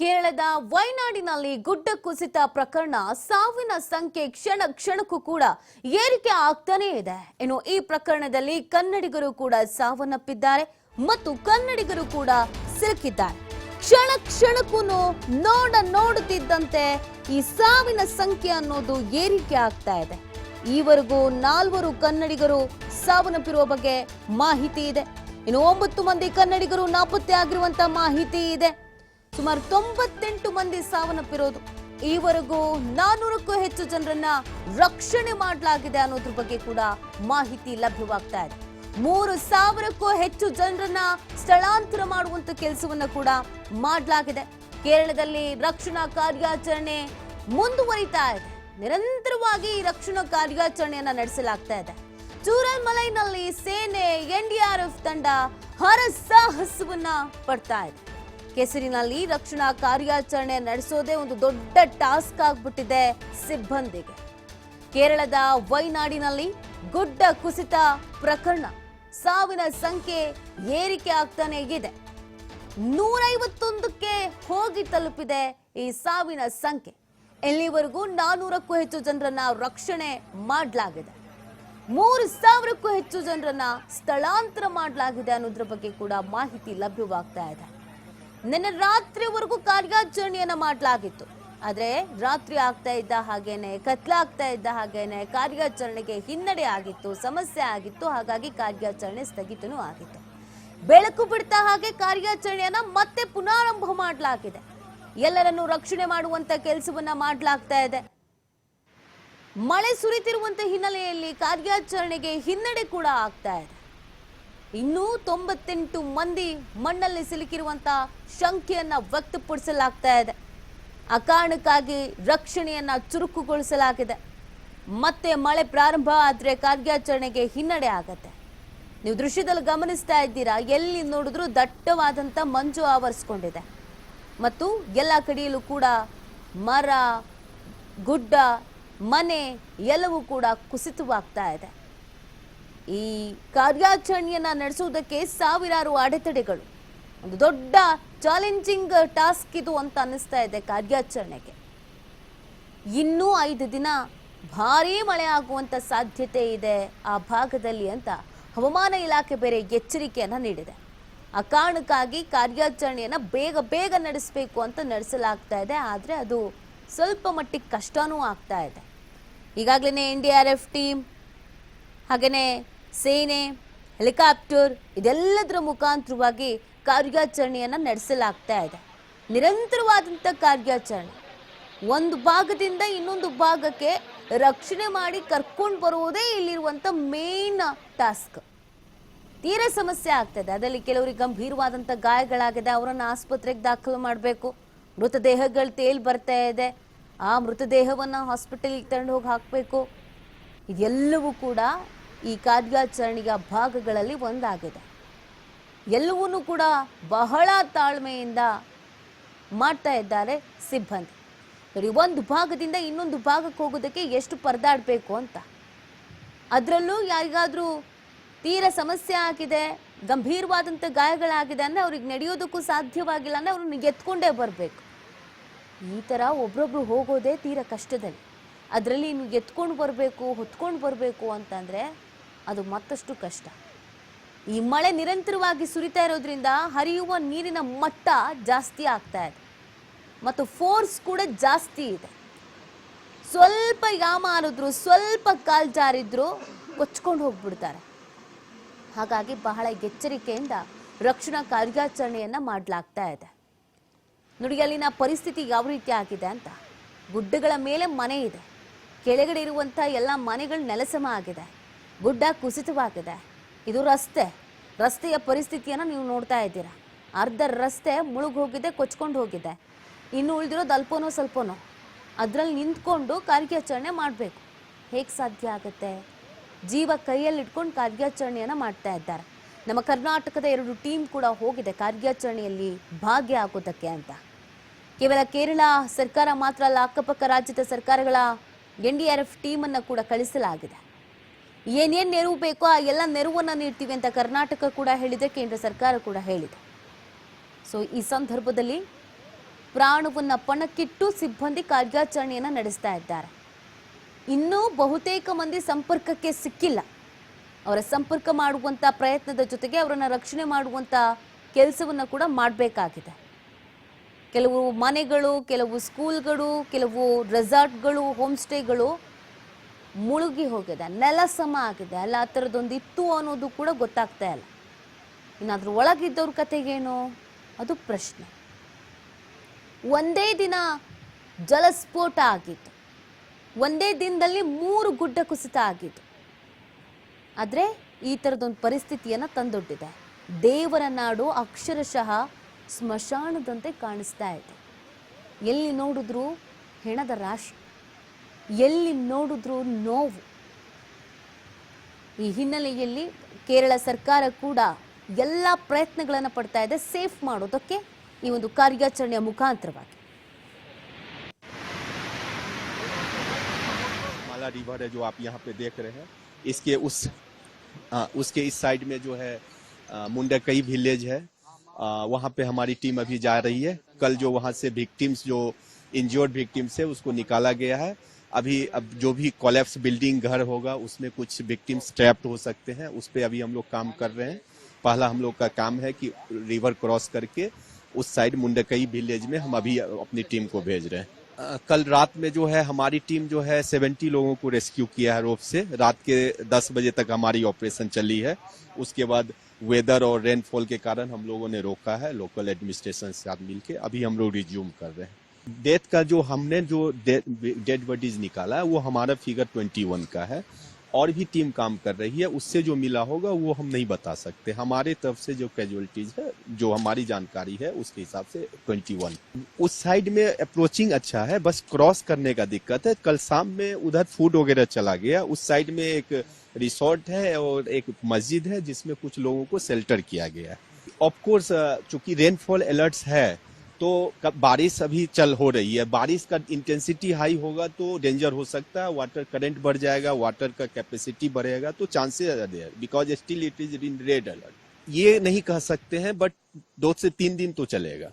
ಕೇರಳದ ವೈನಾಡಿನಲ್ಲಿ ಗುಡ್ಡ ಕುಸಿತ ಪ್ರಕರಣ ಸಾವಿನ ಸಂಖ್ಯೆ ಕ್ಷಣ ಕ್ಷಣಕ್ಕೂ ಕೂಡ ಏರಿಕೆ ಆಗ್ತಾನೇ ಇದೆ. ಇನ್ನು ಈ ಪ್ರಕರಣದಲ್ಲಿ ಕನ್ನಡಿಗರು ಕೂಡ ಸಾವನ್ನಪ್ಪಿದ್ದಾರೆ ಮತ್ತು ಕನ್ನಡಿಗರು ಕೂಡ ಸಿಲುಕಿದ್ದಾರೆ. ಕ್ಷಣ ಕ್ಷಣಕ್ಕೂ ನೋಡ ನೋಡುತ್ತಿದ್ದಂತೆ ಈ ಸಾವಿನ ಸಂಖ್ಯೆ ಅನ್ನೋದು ಏರಿಕೆ ಆಗ್ತಾ ಇದೆ. ಈವರೆಗೂ ನಾಲ್ವರು ಕನ್ನಡಿಗರು ಸಾವನ್ನಪ್ಪಿರುವ ಬಗ್ಗೆ ಮಾಹಿತಿ ಇದೆ. ಇನ್ನು ಒಂಬತ್ತು ಮಂದಿ ಕನ್ನಡಿಗರು ನಾಪತ್ತೆ ಆಗಿರುವಂತ ಮಾಹಿತಿ ಇದೆ. ಸುಮಾರು ತೊಂಬತ್ತೆಂಟು ಮಂದಿ ಸಾವನ್ನಪ್ಪಿರೋದು. ಈವರೆಗೂ ನಾನೂರಕ್ಕೂ ಹೆಚ್ಚು ಜನರನ್ನ ರಕ್ಷಣೆ ಮಾಡಲಾಗಿದೆ ಅನ್ನೋದ್ರ ಬಗ್ಗೆ ಕೂಡ ಮಾಹಿತಿ ಲಭ್ಯವಾಗ್ತಾ ಇದೆ. ಮೂರು ಸಾವಿರಕ್ಕೂ ಹೆಚ್ಚು ಜನರನ್ನ ಸ್ಥಳಾಂತರ ಮಾಡುವಂತ ಕೆಲಸವನ್ನ ಕೂಡ ಮಾಡಲಾಗಿದೆ. ಕೇರಳದಲ್ಲಿ ರಕ್ಷಣಾ ಕಾರ್ಯಾಚರಣೆ ಮುಂದುವರಿತಾ ಇದೆ. ನಿರಂತರವಾಗಿ ರಕ್ಷಣಾ ಕಾರ್ಯಾಚರಣೆಯನ್ನ ನಡೆಸಲಾಗ್ತಾ ಇದೆ. ಎನ್ ಮಲೈನಲ್ಲಿ ಸೇನೆ ಎನ್ಡಿಆರ್ಎಫ್ ತಂಡ ಹರಸಾಹಸವನ್ನ ಪಡ್ತಾ ಇದೆ. ಕೆಸರಿನಲ್ಲಿ ರಕ್ಷಣಾ ಕಾರ್ಯಾಚರಣೆ ನಡೆಸೋದೇ ಒಂದು ದೊಡ್ಡ ಟಾಸ್ಕ್ ಆಗ್ಬಿಟ್ಟಿದೆ ಸಿಬ್ಬಂದಿಗೆ. ಕೇರಳದ ವೈನಾಡಿನಲ್ಲಿ ಗುಡ್ಡ ಕುಸಿತ ಪ್ರಕರಣ. ಸಾವಿನ ಸಂಖ್ಯೆ ಏರಿಕೆ ಆಗ್ತಾನೆ ಇದೆ. ನೂರೈವತ್ತೊಂದಕ್ಕೆ ಹೋಗಿ ತಲುಪಿದೆ ಈ ಸಾವಿನ ಸಂಖ್ಯೆ. ಇಲ್ಲಿವರೆಗೂ ನಾನೂರಕ್ಕೂ ಹೆಚ್ಚು ಜನರನ್ನ ರಕ್ಷಣೆ ಮಾಡಲಾಗಿದೆ. ಮೂರು ಸಾವಿರಕ್ಕೂ ಹೆಚ್ಚು ಜನರನ್ನ ಸ್ಥಳಾಂತರ ಮಾಡಲಾಗಿದೆ ಅನ್ನೋದ್ರ ಬಗ್ಗೆ ಕೂಡ ಮಾಹಿತಿ ಲಭ್ಯವಾಗ್ತಾ ಇದೆ. ನಿನ್ನೆ ರಾತ್ರಿವರೆಗೂ ಕಾರ್ಯಾಚರಣೆಯನ್ನು ಮಾಡಲಾಗಿತ್ತು. ಆದರೆ ರಾತ್ರಿ ಆಗ್ತಾ ಇದ್ದ ಹಾಗೇನೆ ಕತ್ಲಾಗ್ತಾ ಇದ್ದ ಹಾಗೇನೆ ಕಾರ್ಯಾಚರಣೆಗೆ ಹಿನ್ನಡೆ ಆಗಿತ್ತು, ಸಮಸ್ಯೆ ಆಗಿತ್ತು, ಹಾಗಾಗಿ ಕಾರ್ಯಾಚರಣೆ ಸ್ಥಗಿತನೂ ಆಗಿತ್ತು. ಬೆಳಕು ಬಿಡ್ತಾ ಹಾಗೆ ಕಾರ್ಯಾಚರಣೆಯನ್ನ ಮತ್ತೆ ಪುನಾರಂಭ ಮಾಡಲಾಗಿದೆ. ಎಲ್ಲರನ್ನು ರಕ್ಷಣೆ ಮಾಡುವಂತ ಕೆಲಸವನ್ನ ಮಾಡಲಾಗ್ತಾ ಇದೆ. ಮಳೆ ಸುರಿತಿರುವಂತ ಹಿನ್ನೆಲೆಯಲ್ಲಿ ಕಾರ್ಯಾಚರಣೆಗೆ ಹಿನ್ನಡೆ ಕೂಡ ಆಗ್ತಾ ಇದೆ. ಇನ್ನೂ ತೊಂಬತ್ತೆಂಟು ಮಂದಿ ಮಣ್ಣಲ್ಲಿ ಸಿಲುಕಿರುವಂತ ಶಂಕೆಯನ್ನ ವ್ಯಕ್ತಪಡಿಸಲಾಗ್ತಾ ಇದೆ. ಅಕಾರಣಕ್ಕಾಗಿ ಕಾರಣಕ್ಕಾಗಿ ರಕ್ಷಣೆಯನ್ನ ಚುರುಕುಗೊಳಿಸಲಾಗಿದೆ. ಮತ್ತೆ ಮಳೆ ಪ್ರಾರಂಭ ಆದ್ರೆ ಕಾರ್ಯಾಚರಣೆಗೆ ಹಿನ್ನಡೆ ಆಗತ್ತೆ. ನೀವು ದೃಶ್ಯದಲ್ಲಿ ಗಮನಿಸ್ತಾ ಇದ್ದೀರಾ, ಎಲ್ಲಿ ನೋಡಿದ್ರೂ ದಟ್ಟವಾದಂತ ಮಂಜು ಆವರಿಸ್ಕೊಂಡಿದೆ. ಮತ್ತು ಎಲ್ಲ ಕಡೆಯಲ್ಲೂ ಕೂಡ ಮರ, ಗುಡ್ಡ, ಮನೆ ಎಲ್ಲವೂ ಕೂಡ ಕುಸಿತವಾಗ್ತಾ ಇದೆ. ಈ ಕಾರ್ಯಾಚರಣೆಯನ್ನ ನಡೆಸುವುದಕ್ಕೆ ಸಾವಿರಾರು ಅಡೆತಡೆಗಳು. ಒಂದು ದೊಡ್ಡ ಚಾಲೆಂಜಿಂಗ್ ಟಾಸ್ಕ್ ಇದು ಅಂತ ಅನ್ನಿಸ್ತಾ ಇದೆ ಕಾರ್ಯಾಚರಣೆಗೆ. ಇನ್ನೂ ಐದು ದಿನ ಭಾರೀ ಮಳೆ ಆಗುವಂತ ಸಾಧ್ಯತೆ ಇದೆ ಆ ಭಾಗದಲ್ಲಿ ಅಂತ ಹವಾಮಾನ ಇಲಾಖೆ ಬೇರೆ ಎಚ್ಚರಿಕೆಯನ್ನು ನೀಡಿದೆ. ಆ ಕಾರಣಕ್ಕಾಗಿ ಕಾರ್ಯಾಚರಣೆಯನ್ನ ಬೇಗ ಬೇಗ ನಡೆಸಬೇಕು ಅಂತ ನಡೆಸಲಾಗ್ತಾ ಇದೆ, ಆದರೆ ಅದು ಸ್ವಲ್ಪ ಮಟ್ಟಿಗೆ ಕಷ್ಟನೂ ಆಗ್ತಾ ಇದೆ. ಈಗಾಗಲೇ N D R F team ಹಾಗೆಯೇ ಸೇನೆ, ಹೆಲಿಕಾಪ್ಟರ್ ಇದೆಲ್ಲದರ ಮುಖಾಂತರವಾಗಿ ಕಾರ್ಯಾಚರಣೆಯನ್ನು ನಡೆಸಲಾಗ್ತಾ ಇದೆ. ನಿರಂತರವಾದಂಥ ಕಾರ್ಯಾಚರಣೆ. ಒಂದು ಭಾಗದಿಂದ ಇನ್ನೊಂದು ಭಾಗಕ್ಕೆ ರಕ್ಷಣೆ ಮಾಡಿ ಕರ್ಕೊಂಡು ಬರುವುದೇ ಇಲ್ಲಿರುವಂಥ ಮೇನ್ ಟಾಸ್ಕ್ ತೀರಾ ಸಮಸ್ಯೆ ಆಗ್ತದೆ. ಅದರಲ್ಲಿ ಕೆಲವರಿಗೆ ಗಂಭೀರವಾದಂಥ ಗಾಯಗಳಾಗಿದೆ. ಅವರನ್ನು ಆಸ್ಪತ್ರೆಗೆ ದಾಖಲು ಮಾಡಬೇಕು. ಮೃತದೇಹಗಳು ತೇಲ್ ಬರ್ತಾ ಇದೆ. ಆ ಮೃತದೇಹವನ್ನು ಹಾಸ್ಪಿಟಲ್ಗೆ ತಗೊಂಡು ಹೋಗಿ ಹಾಕಬೇಕು. ಇದೆಲ್ಲವೂ ಕೂಡ ಈ ಕಾರ್ಯಾಚರಣೆಯ ಭಾಗಗಳಲ್ಲಿ ಒಂದಾಗಿದೆ. ಎಲ್ಲವನ್ನೂ ಕೂಡ ಬಹಳ ತಾಳ್ಮೆಯಿಂದ ಮಾಡ್ತಾ ಇದ್ದಾರೆ ಸಿಬ್ಬಂದಿ. ನೋಡಿ ಒಂದು ಭಾಗದಿಂದ ಇನ್ನೊಂದು ಭಾಗಕ್ಕೆ ಹೋಗೋದಕ್ಕೆ ಎಷ್ಟು ಪರದಾಡಬೇಕು ಅಂತ. ಅದರಲ್ಲೂ ಯಾರಿಗಾದರೂ ತೀರ ಸಮಸ್ಯೆ ಆಗಿದೆ, ಗಂಭೀರವಾದಂಥ ಗಾಯಗಳಾಗಿದೆ ಅಂದರೆ ಅವ್ರಿಗೆ ನಡೆಯೋದಕ್ಕೂ ಸಾಧ್ಯವಾಗಿಲ್ಲ ಅಂದರೆ ಅವ್ರನ್ನ ಎತ್ಕೊಂಡೇ ಬರಬೇಕು. ಈ ಥರ ಒಬ್ರೊಬ್ರು ಹೋಗೋದೇ ತೀರ ಕಷ್ಟದಲ್ಲಿ. ಅದರಲ್ಲಿ ನೀವು ಎತ್ಕೊಂಡು ಬರಬೇಕು, ಹೊತ್ಕೊಂಡು ಬರಬೇಕು ಅಂತಂದರೆ ಅದು ಮತ್ತಷ್ಟು ಕಷ್ಟ. ಈ ಮಳೆ ನಿರಂತರವಾಗಿ ಸುರಿತಾ ಇರೋದ್ರಿಂದ ಹರಿಯುವ ನೀರಿನ ಮಟ್ಟ ಜಾಸ್ತಿ ಆಗ್ತಾ ಇದೆ. ಮತ್ತು ಫೋರ್ಸ್ ಕೂಡ ಜಾಸ್ತಿ ಇದೆ. ಸ್ವಲ್ಪ ಯಾಮಾರಿದ್ರು ಸ್ವಲ್ಪ ಕಾಲು ಜಾರಿದ್ರು ಕೊಚ್ಕೊಂಡು ಹೋಗ್ಬಿಡ್ತಾರೆ. ಹಾಗಾಗಿ ಬಹಳ ಎಚ್ಚರಿಕೆಯಿಂದ ರಕ್ಷಣಾ ಕಾರ್ಯಾಚರಣೆಯನ್ನು ಮಾಡಲಾಗ್ತಾ ಇದೆ. ನೋಡಿ, ಅಲ್ಲಿನ ಪರಿಸ್ಥಿತಿ ಯಾವ ರೀತಿ ಆಗಿದೆ ಅಂತ. ಗುಡ್ಡಗಳ ಮೇಲೆ ಮನೆ ಇದೆ. ಕೆಳಗಡೆ ಇರುವಂಥ ಎಲ್ಲ ಮನೆಗಳು ನೆಲಸಮ ಆಗಿದೆ. ಗುಡ್ಡ ಕುಸಿತವಾಗಿದೆ. ಇದು ರಸ್ತೆ. ರಸ್ತೆಯ ಪರಿಸ್ಥಿತಿಯನ್ನು ನೀವು ನೋಡ್ತಾ ಇದ್ದೀರಾ. ಅರ್ಧ ರಸ್ತೆ ಮುಳುಗಿ ಹೋಗಿದೆ ಕೊಚ್ಕೊಂಡು ಹೋಗಿದೆ. ಇನ್ನು ಉಳಿದಿರೋದು ಅಲ್ಪನೋ ಸ್ವಲ್ಪನೋ, ಅದರಲ್ಲಿ ನಿಂತ್ಕೊಂಡು ಕಾರ್ಯಾಚರಣೆ ಮಾಡಬೇಕು. ಹೇಗೆ ಸಾಧ್ಯ ಆಗುತ್ತೆ? ಜೀವ ಕೈಯಲ್ಲಿ ಇಟ್ಕೊಂಡು ಕಾರ್ಯಾಚರಣೆಯನ್ನು ಮಾಡ್ತಾ ಇದ್ದಾರೆ. ನಮ್ಮ ಕರ್ನಾಟಕದ ಎರಡು ಟೀಮ್ ಕೂಡ ಹೋಗಿದೆ ಕಾರ್ಯಾಚರಣೆಯಲ್ಲಿ ಭಾಗಿಯಾಗೋದಕ್ಕೆ ಅಂತ. ಕೇವಲ ಕೇರಳ ಸರ್ಕಾರ ಮಾತ್ರ ಅಲ್ಲ, ಅಕ್ಕಪಕ್ಕ ರಾಜ್ಯದ ಸರ್ಕಾರಗಳ ಎನ್ ಡಿ ಆರ್ ಎಫ್ ಟೀಮನ್ನು ಕೂಡ ಕಳಿಸಲಾಗಿದೆ. ಏನೇನು ನೆರವು ಬೇಕೋ ಆ ಎಲ್ಲ ನೆರವನ್ನು ನೀಡ್ತೀವಿ ಅಂತ ಕರ್ನಾಟಕ ಕೂಡ ಹೇಳಿದೆ, ಕೇಂದ್ರ ಸರ್ಕಾರ ಕೂಡ ಹೇಳಿದೆ. ಸೊ ಈ ಸಂದರ್ಭದಲ್ಲಿ ಪ್ರಾಣವನ್ನ ಪಣಕ್ಕಿಟ್ಟು ಸಿಬ್ಬಂದಿ ಕಾರ್ಯಾಚರಣೆಯನ್ನು ನಡೆಸ್ತಾ ಇದ್ದಾರೆ. ಇನ್ನೂ ಬಹುತೇಕ ಮಂದಿ ಸಂಪರ್ಕಕ್ಕೆ ಸಿಕ್ಕಿಲ್ಲ. ಅವರ ಸಂಪರ್ಕ ಮಾಡುವಂತ ಪ್ರಯತ್ನದ ಜೊತೆಗೆ ಅವರನ್ನು ರಕ್ಷಣೆ ಮಾಡುವಂತ ಕೆಲಸವನ್ನ ಕೂಡ ಮಾಡಬೇಕಾಗಿದೆ. ಕೆಲವು ಮನೆಗಳು, ಕೆಲವು ಸ್ಕೂಲ್ಗಳು ಕೆಲವು ರೆಸಾರ್ಟ್ಗಳು ಹೋಮ್ ಸ್ಟೇಗಳು ಮುಳುಗಿ ಹೋಗಿದೆ ನೆಲ ಸಮ ಆಗಿದೆ. ಅಲ್ಲ, ಆ ಥರದ್ದೊಂದು ಇತ್ತು ಅನ್ನೋದು ಕೂಡ ಗೊತ್ತಾಗ್ತಾ ಇಲ್ಲ. ಇನ್ನಾದ್ರೂ ಒಳಗಿದ್ದವ್ರ ಕಥೆಗೇನು? ಅದು ಪ್ರಶ್ನೆ. ಒಂದೇ ದಿನ ಜಲಸ್ಫೋಟ ಆಗಿತ್ತು. ಒಂದೇ ದಿನದಲ್ಲಿ ಮೂರು ಗುಡ್ಡ ಕುಸಿತ ಆಗಿತ್ತು. ಆದರೆ ಈ ಥರದೊಂದು ಪರಿಸ್ಥಿತಿಯನ್ನು ತಂದೊಡ್ಡಿದೆ. ದೇವರ ನಾಡು ಅಕ್ಷರಶಃ ಸ್ಮಶಾನದಂತೆ ಕಾಣಿಸ್ತಾ ಇದೆ. ಎಲ್ಲಿ ನೋಡಿದ್ರೂ ಹೆಣದ ರಾಶಿ. ಎಲ್ಲಿ ನೋಡಿದ್ರೂ ನೋವು ಈ ಹಿನ್ನೆಲೆಯಲ್ಲಿ ಕೇರಳ ಸರ್ಕಾರ ಕೂಡ ಎಲ್ಲ ಪ್ರಯತ್ನಗಳನ್ನು ಪಡ್ತಾ ಇದೆ ಸೇಫ್ ಮಾಡೋದಕ್ಕೆ ಈ ಒಂದು ಕಾರ್ಯಾಚರಣೆಯ ಮುಖಾಂತರವಾಗಿ माला रिवर है जो आप यहाँ पे देख रहे हैं इसके उस आ, उसके इस साइड में जो है आ, मुंडकई विलेज है आ, वहाँ पे हमारी टीम अभी जा रही है कल जो वहाँ से विक्टिम्स जो इंजर्ड विक्टिम्स है उसको निकाला गया है अभी अब जो भी कोलेप्स बिल्डिंग घर होगा उसमें कुछ विक्टिम्स ट्रैप्ड हो सकते हैं। उस पर अभी हम लोग काम कर रहे हैं। पहला हम लोग का काम है कि रिवर क्रॉस करके उस साइड मुंडकई विलेज में हम अभी अपनी टीम को भेज रहे हैं। अ, कल रात में जो है हमारी टीम जो है 70 लोगों को रेस्क्यू किया है रोप से। रात के 10 बजे तक हमारी ऑपरेशन चली है। उसके बाद वेदर और रेनफॉल के कारण हम लोगों ने रोका है लोकल एडमिनिस्ट्रेशन के साथ मिलके। अभी हम लोग रिज्यूम कर रहे हैं। डेथ का जो हमने जो डेड बॉडीज निकाला है, वो हमारा फिगर 21 का है। और भी टीम काम कर रही है, उससे जो मिला होगा, वो हम नहीं बता सकते। हमारे तरफ़ से जो कैजुअलिटीज है, जो हमारी जानकारी है, उसके हिसाब से 21 उस साइड में अप्रोचिंग अच्छा है, बस क्रॉस करने का दिक्कत है। कल शाम में उधर फ़ूड वगैरह चला गया। उस साइड में एक रिसोर्ट है और एक मस्जिद है, जिसमें कुछ लोगों को शेल्टर किया गया है। ऑफकोर्स चूँकि रेनफॉल अलर्ट्स है तो बारिश अभी चल हो रही है। बारिश का इंटेंसिटी हाई होगा तो डेंजर हो सकता है। वाटर करंट बढ़ जाएगा वाटर का कैपेसिटी बढ़ेगा तो chances are there because still it is in red alert ये नहीं कह सकते हैं बट दो से तीन दिन तो चलेगा।